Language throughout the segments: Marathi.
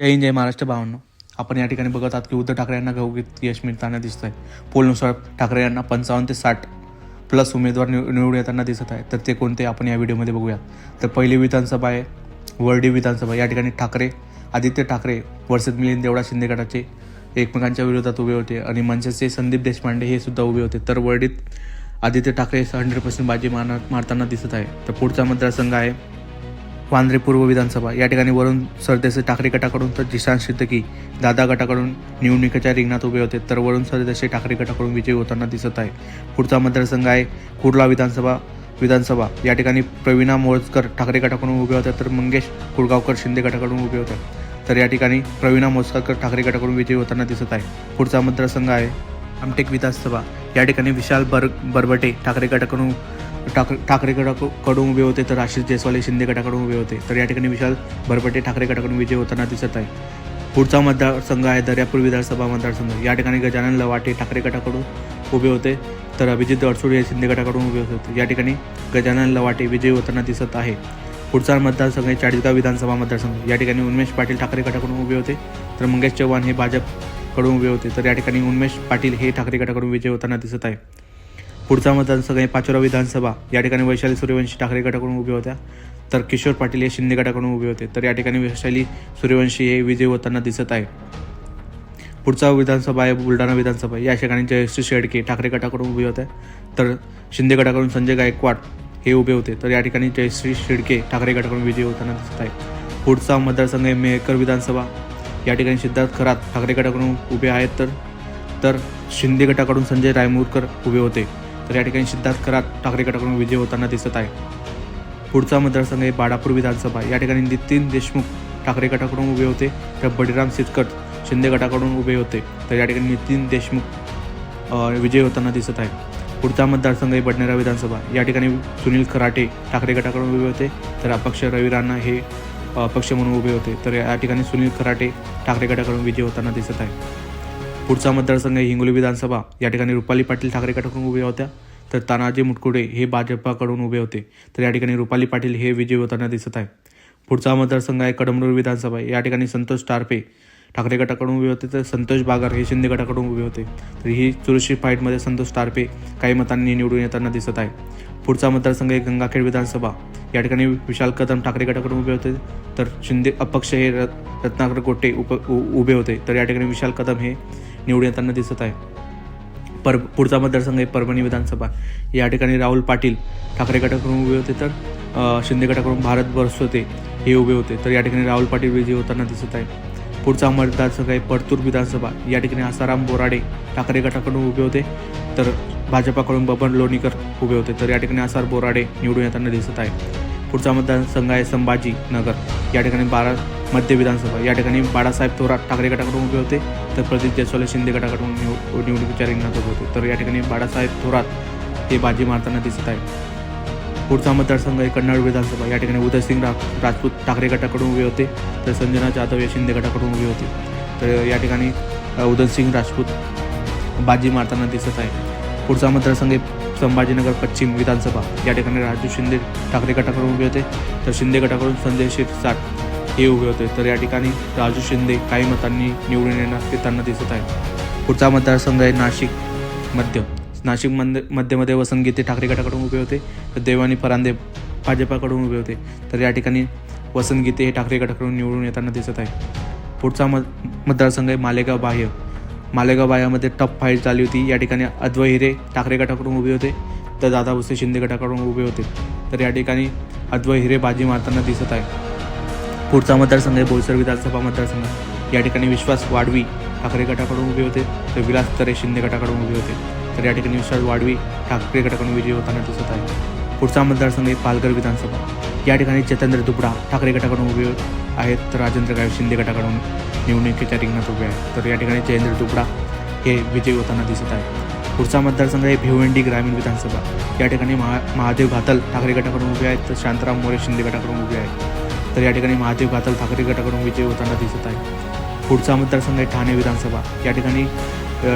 जय हिंद जय महाराष्ट्र भावांनो. आपण या ठिकाणी बघत आहात की उद्धव ठाकरे यांना घवघीत यश मिळताना दिसत आहे पोलनुसार ठाकरे यांना पंचावन्न ते साठ प्लस उमेदवार निव निवडून येताना दिसत आहे. तर ते कोणते आपण या व्हिडिओमध्ये बघूयात तर पहिली विधानसभा आहे वर्डी विधानसभा. या ठिकाणी ठाकरे आदित्य ठाकरे वर्षद मिलिंद देवडा शिंदे गटाचे एकमेकांच्या विरोधात उभे होते आणि मनसेचे संदीप देशपांडे हे सुद्धा उभे होते. तर वर्डीत आदित्य ठाकरे हंड्रेड पर्सेंट बाजी मार मारताना दिसत आहे. तर पुढचा मतदारसंघ आहे वांद्रे पूर्व विधानसभा. या ठिकाणी वरुण सरदेसाई ठाकरे गटाकडून तर जिशान सिद्दकी दादा गटाकडून निवडणुकीच्या रिंगणात उभे होते तर वरुण सरदेसाई ठाकरे गटाकडून विजयी होताना दिसत आहे. पुढचा मतदारसंघ आहे कुर्ला विधानसभा. विधानसभा. या ठिकाणी प्रवीणा मोजकर ठाकरे गटाकडून उभे होत्या तर मंगेश कुळगावकर शिंदे गटाकडून उभे होते. तर या ठिकाणी प्रवीणा मोसकर ठाकरे गटाकडून विजयी होताना दिसत आहे. पुढचा मतदारसंघ आहे आमटेक विधानसभा. या ठिकाणी विशाल बर बरबटे ठाकरे गटाकडून ठाक ठाकरे गटाकडून उभे होते तर आशिष जयस्वाल हे शिंदे गटाकडून उभे होते. तर या ठिकाणी विशाल भरपटे ठाकरे गटाकडून विजय होताना दिसत आहे. पुढचा मतदारसंघ आहे दर्यापूर विधानसभा मतदारसंघ. या ठिकाणी गजानन लवाटे ठाकरे गटाकडून उभे होते तर अभिजित अडसूळ हे शिंदे गटाकडून उभे होते. या ठिकाणी गजानन लवाटे विजयी होताना दिसत आहे. पुढचा मतदारसंघ आहे चाळीसगाव विधानसभा मतदारसंघ. या ठिकाणी उन्मेश पाटील ठाकरे गटाकडून उभे होते तर मंगेश चव्हाण हे भाजपकडून उभे होते. तर या ठिकाणी उन्मेश पाटील हे ठाकरे गटाकडून विजय होताना दिसत आहे. पुढचा मतदारसंघ आहे पाचोरा विधानसभा. या ठिकाणी वैशाली सूर्यवंशी ठाकरे गटाकडून उभे होत्या. तर किशोर पाटील हे शिंदे गटाकडून उभे होते. तर या ठिकाणी वैशाली सूर्यवंशी हे विजयी होताना दिसत आहे. पुढचा विधानसभा आहे बुलढाणा विधानसभा. या ठिकाणी जयश्री शेडके ठाकरे गटाकडून उभे होत्या तर शिंदे गटाकडून संजय गायकवाड हे उभे होते. तर या ठिकाणी जयश्री शेडके ठाकरे गटाकडून विजयी होताना दिसत आहे. पुढचा मतदारसंघ आहे मेहकर विधानसभा. या ठिकाणी सिद्धार्थ खरात ठाकरे गटाकडून उभे आहेत. तर तर शिंदे गटाकडून संजय रायमुरकर उभे होते. तर या ठिकाणी सिद्धार्थ खरात ठाकरे गटाकडून विजय होताना दिसत आहे. पुढचा मतदारसंघ आहे बाडापूर विधानसभा. या ठिकाणी नितीन देशमुख ठाकरे गटाकडून उभे होते तर बळीराम सितकट शिंदे गटाकडून उभे होते. तर या ठिकाणी नितीन देशमुख विजय होताना दिसत आहे. पुढचा मतदारसंघ आहे बडनेरा विधानसभा. या ठिकाणी सुनील खराटे ठाकरे गटाकडून उभे होते. तर अपक्ष रवी राणा हे अपक्ष म्हणून उभे होते. तर या ठिकाणी सुनील खराटे ठाकरे गटाकडून विजय होताना दिसत आहे. पुढचा मतदारसंघ आहे हिंगोली विधानसभा. या ठिकाणी रुपाली पाटील ठाकरे गटाकडून उभ्या होत्या. तर तानाजी मुटकुडे हे भाजपाकडून उभे होते. तर या ठिकाणी रुपाली पाटील हे विजयी होताना दिसत आहे. पुढचा मतदारसंघ आहे कडमरूर विधानसभा. या ठिकाणी संतोष टारपे ठाकरे गटाकडून उभे होते तर संतोष बागर हे शिंदे गटाकडून उभे होते. तर ही चुरशी फाईटमध्ये संतोष तारपे काही मतांनी निवडून येताना दिसत आहे. पुढचा मतदारसंघ आहे गंगाखेड विधानसभा. या ठिकाणी विशाल कदम ठाकरे गटाकडून उभे होते तर शिंदे अपक्ष हे रत्नाकर गोटे उप उ- उभे होते. तर या ठिकाणी विशाल कदम हे निवडून येताना दिसत आहे. पर पुढचा मतदारसंघ आहे परभणी विधानसभा. या ठिकाणी राहुल पाटील ठाकरे गटाकडून उभे होते तर शिंदे गटाकडून भारत बरसोते हे उभे होते. तर या ठिकाणी राहुल पाटील विजयी होताना दिसत आहे. पुढचा मतदारसंघ आहे परतूर विधानसभा या ठिकाणी आसाराम बोराडे ठाकरे गटाकडून उभे होते. तर भाजपाकडून बबन लोणीकर उभे होते. तर या ठिकाणी आसार बोराडे निवडून येताना दिसत आहे पुढचा मतदारसंघ आहे संभाजी नगर. या ठिकाणी बारा मध्य विधानसभा या ठिकाणी बाळासाहेब थोरात ठाकरे गटाकडून उभे होते. तर प्रदीप जयस्वाल शिंदे गटाकडून निव निवडणुकीच्या रिंगणात उभे होते. तर या ठिकाणी बाळासाहेब थोरात हे बाजी मारताना दिसत आहे पुढचा मतदारसंघ आहे कन्नड विधानसभा. या ठिकाणी उदयसिंग रा राजपूत ठाकरे गटाकडून उभे होते. तर संजना जाधव या शिंदे गटाकडून उभे होते. तर या ठिकाणी अ, उदयसिंग राजपूत बाजी मारताना दिसत आहे पुढचा मतदारसंघ आहे संभाजीनगर पश्चिम विधानसभा. या ठिकाणी राजू शिंदे ठाकरे गटाकडून उभे होते. तर शिंदे गटाकडून संजय शिरसाट हे उभे होते. तर या ठिकाणी राजू शिंदे काही मतांनी निवडून येणार येताना दिसत आहे पुढचा मतदारसंघ आहे नाशिक मध्य. नाशिक मध्य मध्यमध्ये वसंत गीते ठाकरे गटाकडून उभे होते तर देवानी फरांदे भाजपाकडून उभे होते. तर या ठिकाणी वसंत गीते हे ठाकरे गटाकडून निवडून येताना दिसत आहे. पुढचा मत मतदारसंघ आहे मालेगाव बाह्य. मालेगाव बाह्यामध्ये टफ फाईट झाली होती. या ठिकाणी अद्व हिरे ठाकरे गटाकडून उभे होते तर दादा भुसे शिंदे गटाकडून उभे होते. तर या ठिकाणी अद्व हिरे बाजी मारताना दिसत आहे. पुढचा मतदारसंघ आहे बोईसर विधानसभा मतदारसंघ. या ठिकाणी विश्वास वाढवी ठाकरे गटाकडून उभे होते तर विलास तरे शिंदे गटाकडून उभे होते. तर या ठिकाणी विश्वास वाडवी ठाकरे गटाकडून विजयी होताना दिसत आहे पुढचा मतदारसंघ आहे पालघर विधानसभा. या ठिकाणी चेतंद्र दुबडा ठाकरे गटाकडून उभे आहेत. तर राजेंद्र गायब शिंदे गटाकडून निवडणुकीच्या रिंगणात उभे आहेत. तर या ठिकाणी जयेंद्र दुबडा हे विजयी होताना दिसत आहे पुढचा मतदारसंघ आहे भिवंडी ग्रामीण विधानसभा. या ठिकाणी महा महादेव घातल ठाकरे गटाकडून उभे आहेत. तर शांताराम मोरे शिंदे गटाकडून उभे आहेत. तर या ठिकाणी महादेव घातल ठाकरे गटाकडून विजयी होताना दिसत आहे पुढचा मतदारसंघ आहे ठाणे विधानसभा. या ठिकाणी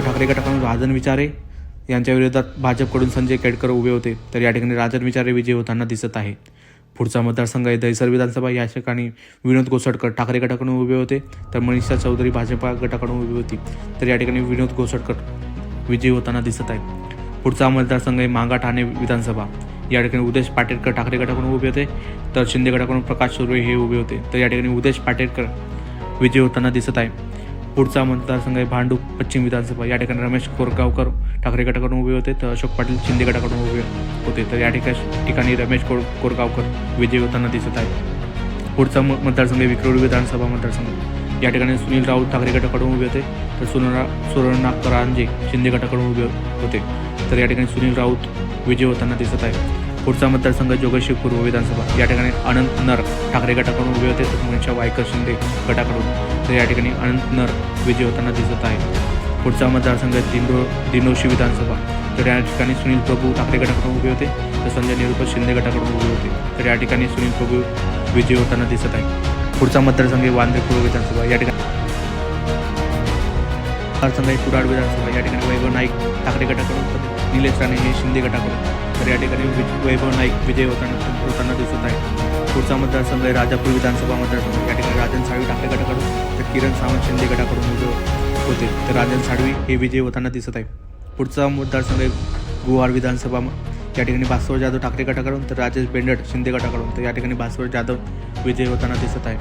ठाकरे गटाकडून राजन विचारे यांच्या विरोधात भाजपकडून संजय केडकर उभे होते तर या ठिकाणी राजन विचारे विजयी होताना दिसत आहे. पुढचा मतदारसंघ आहे दहिसर विधानसभा या ठिकाणी विनोद कोसटकर ठाकरे गटाकडून उभे होते तर मनीषा चौधरी भाजपा गटाकडून उभी होती तर या ठिकाणी विनोद कोसटकर विजयी होताना दिसत आहे. पुढचा मतदारसंघ आहे मांगा ठाणे विधानसभा या ठिकाणी उदेश पाटेडकर ठाकरे गटाकडून उभे होते तर शिंदे गटाकडून प्रकाश सुर्वे हे उभे होते तर या ठिकाणी उदेश पाटेडकर विजयी होताना दिसत आहे. पुढचा मतदारसंघ आहे भांडूप पश्चिम विधानसभा. या ठिकाणी रमेश कोरगावकर ठाकरे गटाकडून उभे होते तर अशोक पाटील शिंदे गटाकडून उभे होते. तर या ठिकाणी ठिकाणी रमेश कोर कोरगावकर विजयी होताना दिसत आहे पुढचा म- मतदारसंघ आहे विक्रोळी विधानसभा मतदारसंघ. या ठिकाणी सुनील राऊत ठाकरे गटाकडून उभे होते तर सुनरा सुवर्णाकरांजे शिंदे गटाकडून उभे होते. तर या ठिकाणी सुनील राऊत विजय होताना दिसत आहे पुढचा मतदारसंघ जोगेश्वरी पूर्व विधानसभा. या ठिकाणी अनंत नर ठाकरे गटाकडून उभे होते. तर मनीषा वायकर शिंदे गटाकडून. तर या ठिकाणी अनंत नर विजय होताना दिसत आहे पुढचा मतदारसंघ दिंडो दिंडोशी विधानसभा. तर या ठिकाणी सुनील प्रभू ठाकरे गटाकडून उभे होते. तर संजय निरुपत शिंदे गटाकडून उभे होते. तर या ठिकाणी सुनील प्रभू विजय होताना दिसत आहे पुढचा मतदारसंघ वांद्रे पूर्व विधानसभा. या ठिकाणी मतदारसंघ कुडाळ विधानसभा. या ठिकाणी वैभव नाईक ठाकरे गटाकडून तर निलेश राणे हे शिंदे गटाकडून. तर या ठिकाणी वि- वैभव नाईक विजय होताना होताना दिसत आहे. पुढचा मतदारसंघ आहे राजापूर विधानसभा मतदारसंघ. या ठिकाणी राजन साळवी ठाकरे गटाकडून तर किरण सावंत शिंदे गटाकडून उभे होते. तर राजन साळवी हे विजय होताना दिसत आहे. पुढचा मतदारसंघ आहे गुहार विधानसभा या ठिकाणी भास्कर जाधव ठाकरे गटाकडून तर राजेश बेंडट शिंदे गटाकडून तर या ठिकाणी भास्कर जाधव विजय होताना दिसत आहे.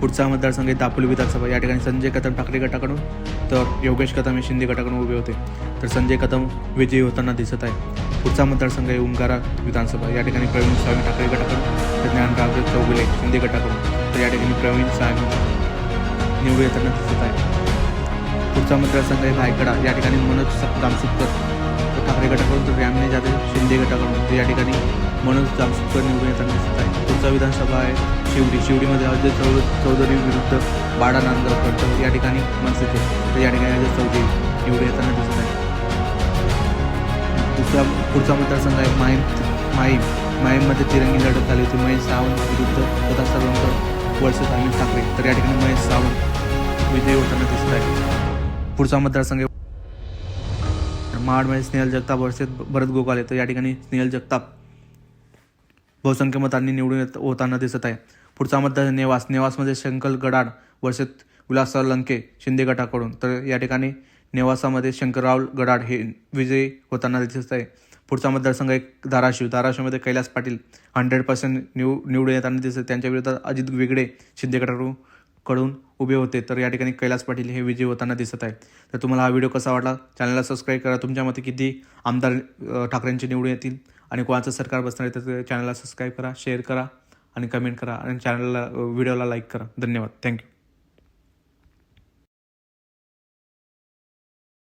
पुढचा मतदारसंघ आहे दापोली विधानसभा. या ठिकाणी संजय कदम ठाकरे गटाकडून तर योगेश कदम हे शिंदे गटाकडून उभे होते. तर संजय कदम विजयी होताना दिसत आहे. पुढचा मतदारसंघ आहे ओंकारा विधानसभा. या ठिकाणी प्रवीण स्वामी ठाकरे गटाकडून तर ज्ञानराव चौगुले शिंदे गटाकडून. तर या ठिकाणी प्रवीण स्वामी निवडून येताना दिसत आहे. पुढचा मतदारसंघ आहे भायखडा या ठिकाणी मनोज जामसुकर ठाकरे गटाकडून तर रॅमने जाधव शिंदे गटाकडून. तर या ठिकाणी मनोज जामसुकर निवडून येताना दिसत आहे. पुढचा विधानसभा आहे शिवडी. शिवडीमध्ये अजय चौ चौधरी विरुद्ध बाडा नांदगावकर तर या ठिकाणी मनसेचे. तर या ठिकाणी अजय चौधरी. पुढचा मतदारसंघ आहे. माहीम माहीम माहीममध्ये तिरंगी लढत झाली होती. महेश सावंत विरुद्ध होता सर्वंकर वर्सेस अनिल ठाकरे. तर या ठिकाणी महेश सावंत विजयी होताना दिसत आहे पुढचा मतदारसंघ महाडमध्ये स्नेहल जगताप वर्षेत भरत गोगाले. तर या ठिकाणी स्नेहल जगताप बहुसंख्य मतांनी निवडून येत होताना दिसत आहे. पुढचा मतदार नेवास. नेवासमध्ये शंकर गडाड वर्षेत विलासराव लंके शिंदे गटाकडून. तर या ठिकाणी नेवासामध्ये शंकरराव गडाड हे विजयी होताना दिसत आहे. पुढचा मतदारसंघ एक धाराशिव. धाराशिवमध्ये कैलास पाटील हंड्रेड पर्सेंट निव निवडून येताना दिसत त्यांच्या विरोधात अजित वेगळे शिंदे गटाकडून कडून उभे होते. तर या ठिकाणी कैलास पाटील हे विजयी होताना दिसत आहे तर तुम्हाला हा व्हिडिओ कसा वाटला? चॅनलला सबस्क्राईब करा. तुमच्या मते किती आमदार ठाकरेंचे निवडून येतील? आणि कोणाचं सरकार बसणार आहे तर चॅनलला सबस्क्राईब करा शेअर करा आणि कमेंट करा. आणि चॅनलला व्हिडिओला लाईक करा. धन्यवाद. थँक्यू